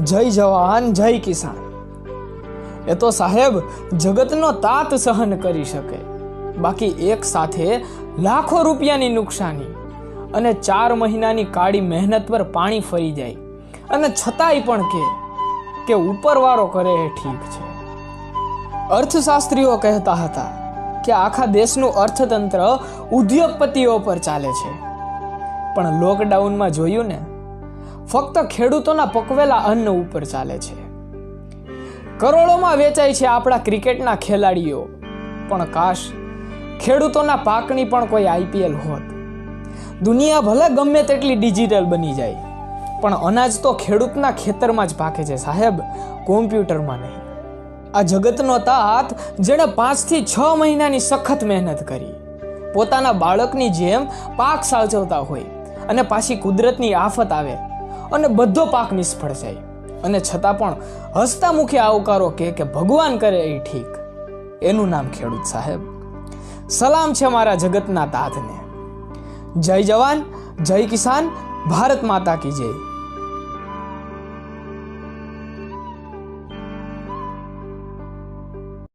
જય જવાન, જય કિસાન. એ તો સાહેબ, જગતનો તાત સહન કરી શકે. બાકી એક સાથે લાખો રૂપિયાની નુકસાની અને ચાર મહિનાની કાળી મહેનત પર પાણી ફરી જાય. અને છતાંય પણ કે કે ઉપરવાળો કરે એ ઠીક છે. અર્થશાસ્ત્રીઓ કહેતા હતા કે આખા દેશનું અર્થતંત્ર ઉદ્યોગપતિઓ પર ચાલે છે. પણ લોકડાઉનમાં જોયું ને ફક્ત ખેડૂતોના પકવેલા અન્ન ઉપર ચાલે છે. કરોડોમાં વેચાય છે આપણા ક્રિકેટના ખેલાડીઓ. પણ કાશ ખેડૂતોના પાકની પણ કોઈ આઈપીએલ હોત. દુનિયા ભલે ગમે તેટલી ડિજિટલ બની જાય, પણ અનાજ તો ખેડૂતના ખેતરમાં જ પાકે છે સાહેબ, કોમ્પ્યુટરમાં નહીં. આ જગતનો તાત જેણે પાંચથી છ મહિનાની સખત મહેનત કરી. પોતાના બાળકની જેમ પાક સાચવતા હોય અને પાછી કુદરતની આફત આવે. અને બધો પાક નિષ્ફળ જાય. અને છતાં પણ હસતા મુખે આવકારો કે કે ભગવાન કરે એ ઠીક. એનું નામ ખેડૂત સાહેબ. સલામ છે મારા જગતના તાતને. જય જવાન, જય કિસાન, ભારત માતા કી જય.